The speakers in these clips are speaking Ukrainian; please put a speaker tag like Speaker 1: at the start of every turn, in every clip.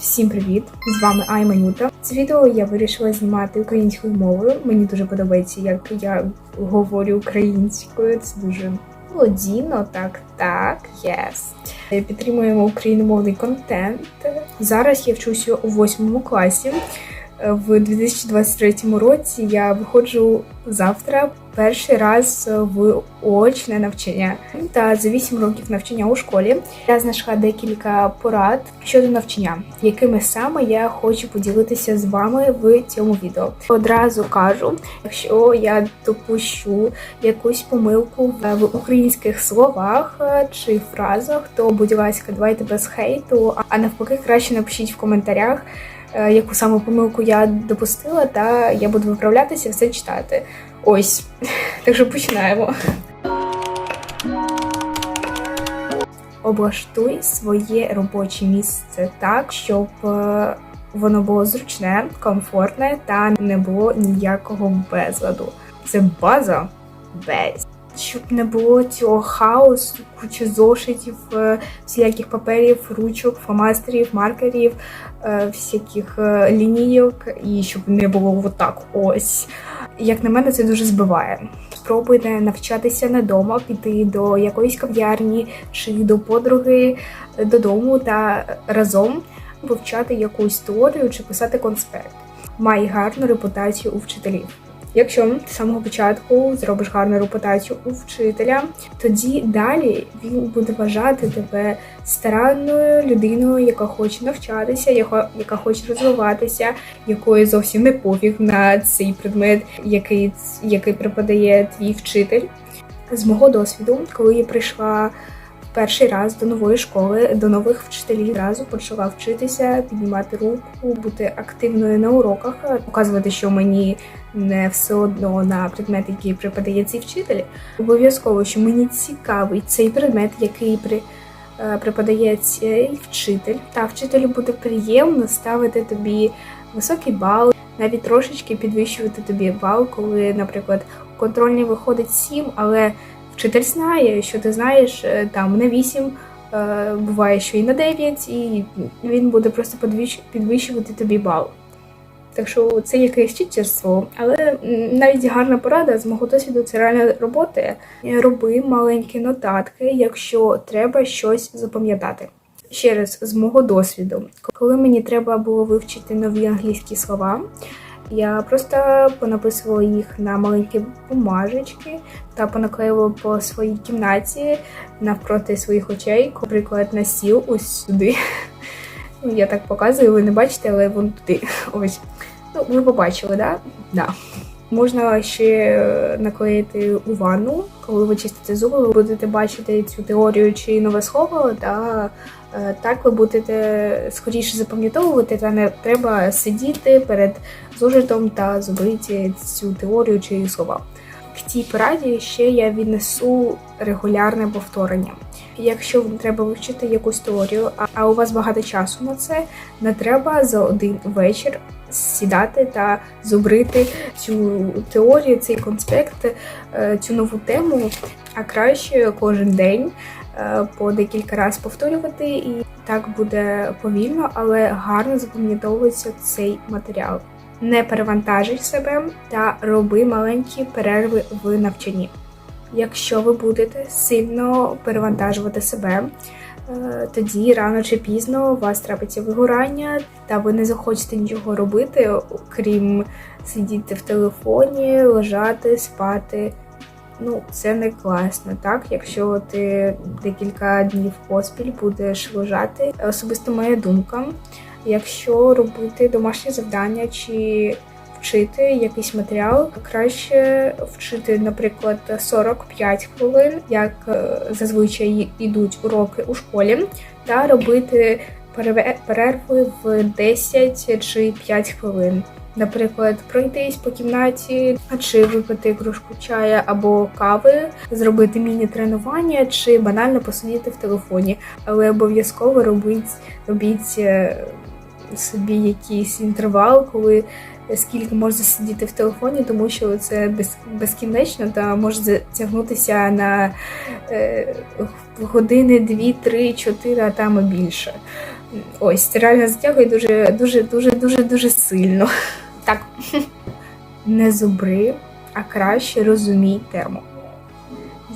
Speaker 1: Всім привіт! З вами Айма Нюта. Це відео я вирішила знімати українською мовою. Мені дуже подобається, як я говорю українською. Це дуже молодійно, так, так, yes. Підтримуємо україномовний контент. Зараз я вчуся у восьмому класі. В 2023 році я виходжу завтра перший раз в очне навчання. Та за 8 років навчання у школі я знайшла декілька порад щодо навчання, якими саме я хочу поділитися з вами в цьому відео. Одразу кажу, якщо я допущу якусь помилку в українських словах е, чи фразах, то будь ласка, давайте без хейту, а навпаки, краще напишіть в коментарях. е, Яку саме помилку я допустила, та я буду виправлятися, все читати. Ось. Так що починаємо. Облаштуй своє робоче місце так, щоб е, воно було зручне, комфортне та не було ніякого безладу. Це база без. Щоб не було цього хаосу, куча зошитів, е, всіляких паперів, ручок, фломастерів, маркерів, е, всяких лінійок, і щоб не було отак ось. Як на мене, це дуже збиває. Спробуйте навчатися на дома, піти до якоїсь кав'ярні чи до подруги додому та разом вивчати якусь теорію чи писати конспект. Має гарну репутацію у вчителів. Якщо ти з самого початку зробиш гарну репутацію у вчителя, тоді далі він буде вважати тебе старанною людиною, яка хоче навчатися, яка, яка хоче розвиватися, якої зовсім не пофіг на цей предмет, який, який преподає твій вчитель. З мого досвіду, коли я прийшла перший раз до нової школи, до нових вчителів, одразу почала вчитися, піднімати руку, бути активною на уроках, показувати, що мені не все одно на предмет, який преподає цей вчитель. Обов'язково, що мені цікавий цей предмет, який при е, преподає цей вчитель, та вчителю буде приємно ставити тобі високий бал, навіть трошечки підвищувати тобі бал, коли, наприклад, у контрольній виходить 7, але вчитель знає, що ти знаєш е, там на 8, е, буває, що і на 9, і він буде просто підвищувати тобі бал. Так що це якесь читерство, але навіть гарна порада з мого досвіду це реально роботи. Роби маленькі нотатки, якщо треба щось запам'ятати. Ще раз, з мого досвіду, коли мені треба було вивчити нові англійські слова, я просто понаписувала їх на маленькі бумажечки та понаклеїла по своїй кімнаті навпроти своїх очей, наприклад, на стіл ось сюди. Ну, я так показую, ви не бачите, але вон туди. Ось. Ну, ви побачили, да? Да. Можна ще е, наклеїти у ванну, коли ви чистите зуби, ви будете бачити цю теорію чи нове слово, та е, так ви будете скоріше запам'ятовувати, та не треба сидіти перед зошитом та зубрити цю теорію чи слова. В цій пораді ще я віднесу регулярне повторення. Якщо вам треба вивчити якусь теорію, а- у вас багато часу на це, не треба за один вечір сідати та зубрити цю теорію, цей конспект, е, цю нову тему, а краще кожен день е, по декілька разів повторювати, і так буде повільно, але гарно запам'ятовується цей матеріал. Не перевантажуй себе та роби маленькі перерви в навчанні. Якщо ви будете сильно перевантажувати себе, е, тоді рано чи пізно у вас трапиться вигорання, та ви не захочете нічого робити, крім сидіти в телефоні, лежати, спати. Ну, це не класно, так? Якщо ти декілька днів поспіль будеш лежати. Особисто моя думка, якщо робити домашнє завдання чи вчити якийсь матеріал, краще вчити, наприклад, 45 хвилин, як е, зазвичай йдуть уроки у школі, та робити перерви в 10 чи 5 хвилин. Наприклад, пройтись по кімнаті, чи випити кружку чая або кави, зробити міні-тренування, чи банально посидіти в телефоні. Але обов'язково робіть, робіть е, собі якийсь інтервал, коли скільки можна сидіти в телефоні, тому що це безкінечно та може затягнутися на е, години, дві, три, чотири, а там і більше. Ось, це реально затягує дуже, дуже, дуже, дуже, дуже сильно. Так. Не зубри, а краще розумій тему.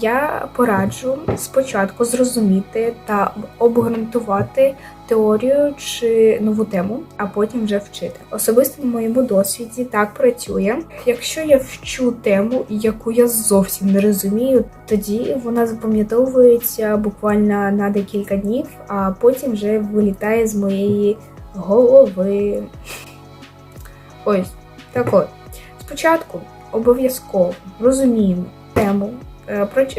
Speaker 1: Я пораджу спочатку зрозуміти та обґрунтувати теорію чи нову тему, а потім вже вчити. Особисто на моєму досвіді так працює. Якщо я вчу тему, яку я зовсім не розумію, тоді вона запам'ятовується буквально на декілька днів, а потім вже вилітає з моєї голови. Ось так от. Спочатку обов'язково розуміємо тему,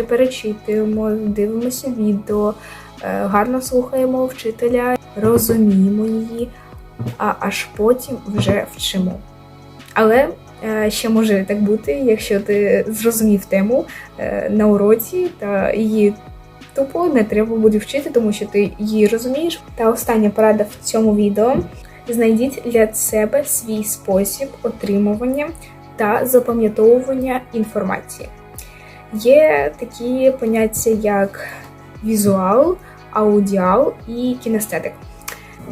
Speaker 1: перечитуємо, дивимося відео, е, гарно слухаємо вчителя, розуміємо її, а аж потім вже вчимо. Але е, ще може так бути, якщо ти зрозумів тему е, на уроці та її тупо не треба буде вчити, тому що ти її розумієш. Та остання порада в цьому відео. Знайдіть для себе свій спосіб отримування та запам'ятовування інформації. Є такі поняття, як візуал, аудіал і кінестетик.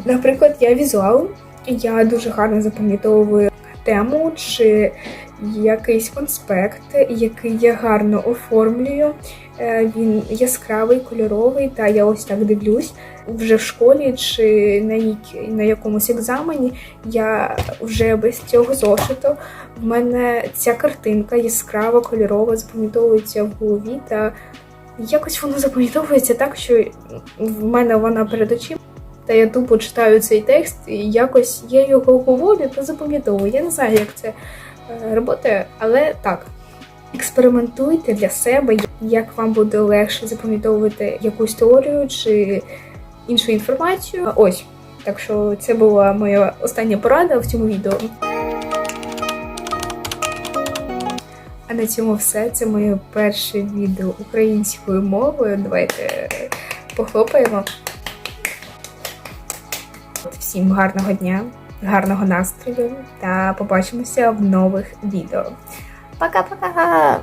Speaker 1: Наприклад, я візуал, я дуже гарно запам'ятовую тему чи якийсь конспект, який я гарно оформлюю. Е, Він яскравий, кольоровий, та я ось так дивлюсь вже в школі чи на, на якомусь екзамені. Я вже без цього зошиту. В мене ця картинка яскрава, кольорова, запам'ятовується в голові, та якось воно запам'ятовується так, що в мене вона перед очима. Та я тупо читаю цей текст, і якось я його говорю та запам'ятовую. Я не знаю, як це е, працює, але так. Експериментуйте для себе, як вам буде легше запам'ятовувати якусь теорію чи іншу інформацію. Ось. Так що це була моя остання порада в цьому відео. А на цьому все. Це моє перше відео українською мовою. Давайте похлопаємо. Всім гарного дня, гарного настрою та побачимося в нових відео. Пока-пока!